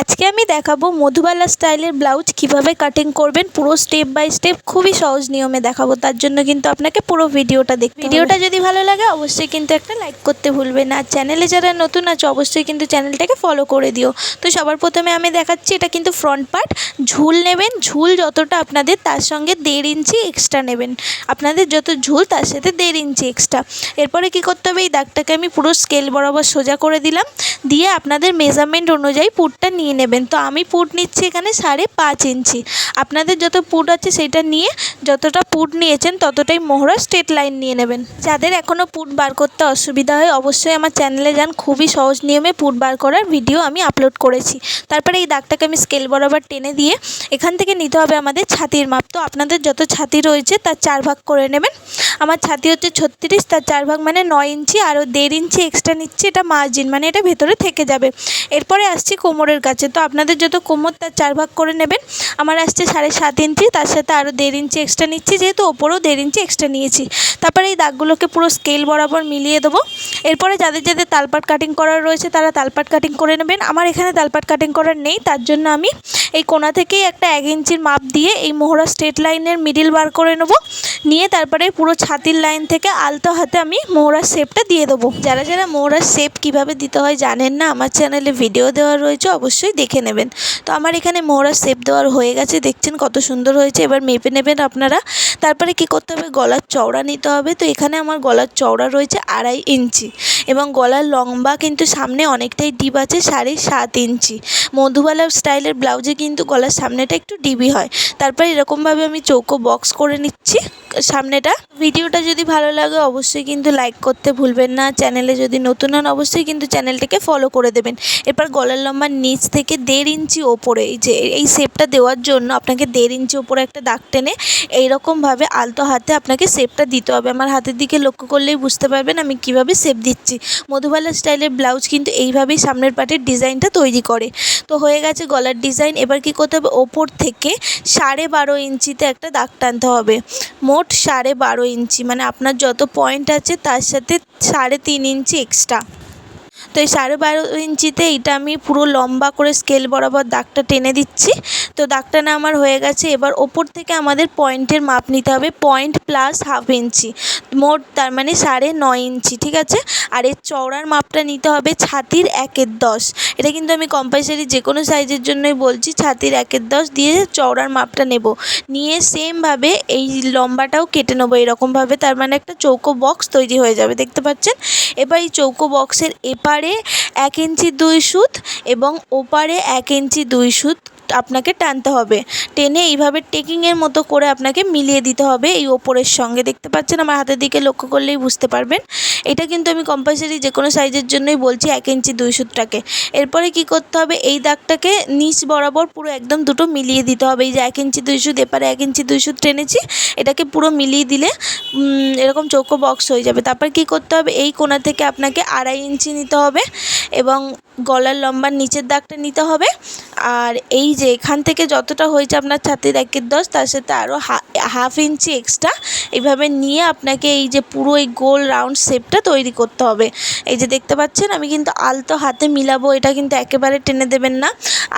আজকে আমি দেখাবো মধুবালা স্টাইলের ব্লাউজ কীভাবে কাটিং করবেন। পুরো স্টেপ বাই স্টেপ খুবই সহজ নিয়মে দেখাবো, তার জন্য কিন্তু আপনাকে পুরো ভিডিওটা দেখ ভিডিওটা যদি ভালো লাগে, অবশ্যই কিন্তু একটা লাইক করতে ভুলবেন আর চ্যানেলে যারা নতুন আছে, অবশ্যই কিন্তু চ্যানেলটাকে ফলো করে দিও। তো সবার প্রথমে আমি দেখাচ্ছি, এটা কিন্তু ফ্রন্ট পার্ট ঝুল নেবেন, ঝুল যতটা আপনাদের, তার সঙ্গে দেড় ইঞ্চি এক্সট্রা নেবেন। আপনাদের যত ঝুল, তার সাথে দেড় ইঞ্চি এক্সট্রা এরপরে কি করতে হবে? এই দাগটাকে আমি পুরো স্কেল বরাবর সোজা করে দিলাম। দিয়ে আপনাদের মেজারমেন্ট অনুযায়ী নিয়ে নেবেন। তো আমি পুট নিচ্ছি এখানে সাড়ে পাঁচ ইঞ্চি। আপনাদের যত পুট আছে সেটা নিয়ে যতটা পুট নিয়েছেন ততটাই মোহরা স্ট্রেট লাইন নিয়ে নেবেন। যাদের এখনও পুট বার করতে অসুবিধা হয় অবশ্যই আমার চ্যানেলে যান। খুবই সহজ নিয়মে পুট বার করার ভিডিও আমি আপলোড করেছি। তারপরে এই দাগটাকে আমি স্কেল বরাবর টেনে দিয়ে এখান থেকে নিতে হবে আমাদের ছাতির মাপ। তো আপনাদের যত ছাতি রয়েছে তার চার ভাগ করে নেবেন। আমার ছাতি হচ্ছে ছত্রিশ, তার চার ভাগ মানে নয় ইঞ্চি। আরও দেড় ইঞ্চি এক্সট্রা নিচ্ছি, এটা মার্জিন মানে এটা ভেতরে থেকে যাবে। এরপরে আসছি কোমরের কাছে। তো আপনাদের যত কোমর, তার চার ভাগ করে নেবেন। আমার আসছে সাড়ে সাত ইঞ্চি, তার সাথে আরও দেড় ইঞ্চি এক্সট্রা নিচ্ছি, যেহেতু ওপরেও দেড় ইঞ্চি এক্সট্রা নিয়েছি। তারপরে এই দাগগুলোকে পুরো স্কেল বরাবর মিলিয়ে দেবো। এরপরে যাদের যাদের তালপাট কাটিং করার রয়েছে, তারা তালপাট কাটিং করে নেবেন। আমার এখানে তালপাট কাটিং করার নেই, তার জন্য আমি এই কোণা থেকেই একটা এক ইঞ্চির মাপ দিয়ে এই মোহরা স্ট্রেট লাইনের মিডিল বার করে নেব। নিয়ে তারপরে পুরো ছাতির লাইন থেকে আলতো হাতে আমি মোহরার শেপটা দিয়ে দেবো। যারা যারা মোহরার শেপ কীভাবে দিতে হয় জানেন না, আমার চ্যানেলে ভিডিও দেওয়া রয়েছে, অবশ্যই দেখে নেবেন। তো আমার এখানে মোহরার শেপ দেওয়ার হয়ে গেছে, দেখছেন কত সুন্দর হয়েছে। এবার মেপে নেবেন আপনারা। তারপরে কি করতে হবে? গলার চওড়া নিতে হবে। তো এখানে আমার গলার চওড়া রয়েছে আড়াই ইঞ্চি। এবং গলার লম্বা কিন্তু সামনে অনেকটাই ডিপ আছে, সাড়ে সাত ইঞ্চি মধুবালা স্টাইলের ব্লাউজে কিন্তু গলার সামনেটা একটু ডিবি হয়। তারপর এরকমভাবে আমি চৌকো বক্স করে নিচ্ছি। সামনেটা। ভিডিওটা যদি ভালো লাগে অবশ্যই কিন্তু লাইক করতে ভুলবেন না। চ্যানেলে যদি নতুন হন অবশ্যই কিন্তু চ্যানেলটাকে ফলো করে দেবেন। এরপর গলার লম্বার নিচ থেকে দেড় ইঞ্চি ওপরে এই যে এই শেপটা দেওয়ার জন্য আপনাকে দেড় ইঞ্চি ওপরে একটা দাগ টেনে এইরকমভাবে আলতো হাতে আপনাকে শেপটা দিতে হবে। আমার হাতের দিকে লক্ষ্য করলেই বুঝতে পারবেন আমি কীভাবে শেপ দিচ্ছি। মধুবালা স্টাইলের ব্লাউজ কিন্তু এইভাবেই সামনের পাটের ডিজাইনটা তৈরি করে। তো হয়ে গেছে গলার ডিজাইন। এবার কি করতে হবে? ওপর থেকে সাড়ে বারো ইঞ্চিতে একটা দাগ টানতে হবে। মোট সাড়ে বারো ইঞ্চি মানে আপনার যত পয়েন্ট আছে তার সাথে সাড়ে তিন ইঞ্চি এক্সট্রা তো এই সাড়ে বারো ইঞ্চিতে এটা আমি পুরো লম্বা করে স্কেল বরাবর দাগটা টেনে দিচ্ছি। তো দাগ টানা আমার হয়ে গেছে। এবার ওপর থেকে আমাদের পয়েন্টের মাপ নিতে হবে পয়েন্ট প্লাস হাফ ইঞ্চি মোট তার মানে সাড়ে নয় ইঞ্চি ঠিক আছে? আর এর চওড়ার মাপটা নিতে হবে ছাতির একের দশ। এটা কিন্তু আমি কম্পালসারি যে কোনো সাইজের জন্যই বলছি, ছাতির একের দশ দিয়ে চওড়ার মাপটা নেব। নিয়ে সেমভাবে এই লম্বাটাও কেটে নেব এরকমভাবে, তার মানে একটা চৌকো বক্স তৈরি হয়ে যাবে, দেখতে পাচ্ছেন? এবার এই চৌকো বক্সের এপারে এক ইঞ্চি দুই সুত এবং ওপারে এক ইঞ্চি দুই সুত আপনাকে টানতে হবে। টেনে এইভাবে টেকিংয়ের মতো করে আপনাকে মিলিয়ে দিতে হবে এই ওপরের সঙ্গে। দেখতে পাচ্ছেন, আমার হাতের দিকে লক্ষ্য করলেই বুঝতে পারবেন। এটা কিন্তু আমি কম্পালসারি যে কোনো সাইজের জন্যই বলছি, এক ইঞ্চি দুই সুতটাকে। এরপরে কি করতে হবে? এই দাগটাকে নিচ বরাবর পুরো একদম দুটো মিলিয়ে দিতে হবে। এই যে এক ইঞ্চি দুই সুত, এপারে এক ইঞ্চি দুই সুত টেনেছি, এটাকে পুরো মিলিয়ে দিলে এরকম চৌকো বক্স হয়ে যাবে। তারপর কি করতে হবে? এই কোণা থেকে আপনাকে আড়াই ইঞ্চি নিতে হবে এবং গলার লম্বার নিচের দাগটা নিতে হবে। আর এই যে এখান থেকে যতটা হয়েছে আপনার ছাতির একের দশ, তার সাথে আরও হাফ ইঞ্চি এক্সট্রা এইভাবে নিয়ে আপনাকে এই যে পুরো এই গোল রাউন্ড শেপটা তৈরি করতে হবে। এই যে দেখতে পাচ্ছেন, আমি কিন্তু আলতো হাতে মিলাবো, এটা কিন্তু একেবারে টেনে দেবেন না।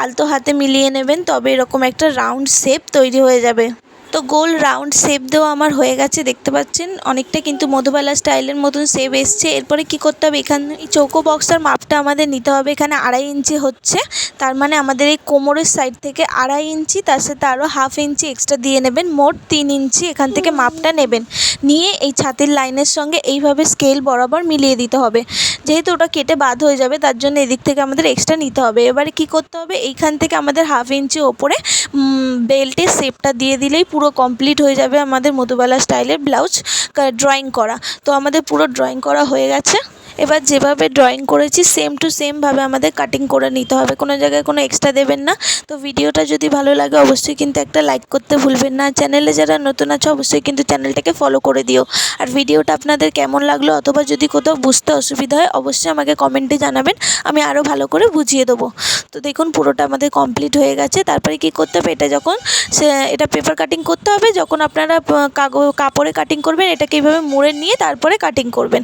আলতো হাতে মিলিয়ে নেবেন, তবে এরকম একটা রাউন্ড শেপ তৈরি হয়ে যাবে। তো গোল রাউন্ড শেপ দেওয়া আমার হয়ে গেছে, দেখতে পাচ্ছেন? অনেকটা কিন্তু মধুবালা স্টাইলের মতন শেপ এসছে। এরপরে কি করতে হবে? এখানে চৌকো বক্সটার মাপটা আমাদের নিতে হবে। এখানে আড়াই ইঞ্চি হচ্ছে। তার মানে আমাদের এই কোমরের সাইড থেকে আড়াই ইঞ্চি, তার সাথে আরও হাফ ইঞ্চি এক্সট্রা দিয়ে নেবেন। মোট তিন ইঞ্চি এখান থেকে মাপটা নেবেন। নিয়ে এই ছাতির লাইনের সঙ্গে এইভাবে স্কেল বরাবর মিলিয়ে দিতে হবে। যেহেতু ওটা কেটে বাদ হয়ে যাবে, তার জন্য এদিক থেকে আমাদের এক্সট্রা নিতে হবে। এবারে কি করতে হবে? এইখান থেকে আমাদের হাফ ইঞ্চি ওপরে বেল্টের শেপটা দিয়ে দিলেই পুরো কমপ্লিট হয়ে যাবে আমাদের মধুবালা স্টাইলের ব্লাউজ ড্রয়িং করা। তো আমাদের পুরো ড্রয়িং করা হয়ে গেছে। এবার যেভাবে ড্রয়িং করেছি সেম টু সেমভাবে আমাদের কাটিং করে নিতে হবে। কোনো জায়গায় কোনো এক্সট্রা দেবেন না। তো ভিডিওটা যদি ভালো লাগে, অবশ্যই কিন্তু একটা লাইক করতে ভুলবেন না। চ্যানেলে যারা নতুন আছে, অবশ্যই কিন্তু চ্যানেলটাকে ফলো করে দিও। আর ভিডিওটা আপনাদের কেমন লাগল, অথবা যদি কোথাও বুঝতে অসুবিধা হয়, অবশ্যই আমাকে কমেন্টে জানাবেন। আমি আরও ভালো করে বুঝিয়ে দেবো। তো দেখুন, পুরোটা আমাদের কমপ্লিট হয়ে গেছে। তারপরে কি করতে হবে, এটা যখন সে, এটা পেপার কাটিং করতে হবে। যখন আপনারা কাগজ কাপড়ে কাটিং করবেন, এটাকে এইভাবে মুড়ে নিয়ে তারপরে কাটিং করবেন।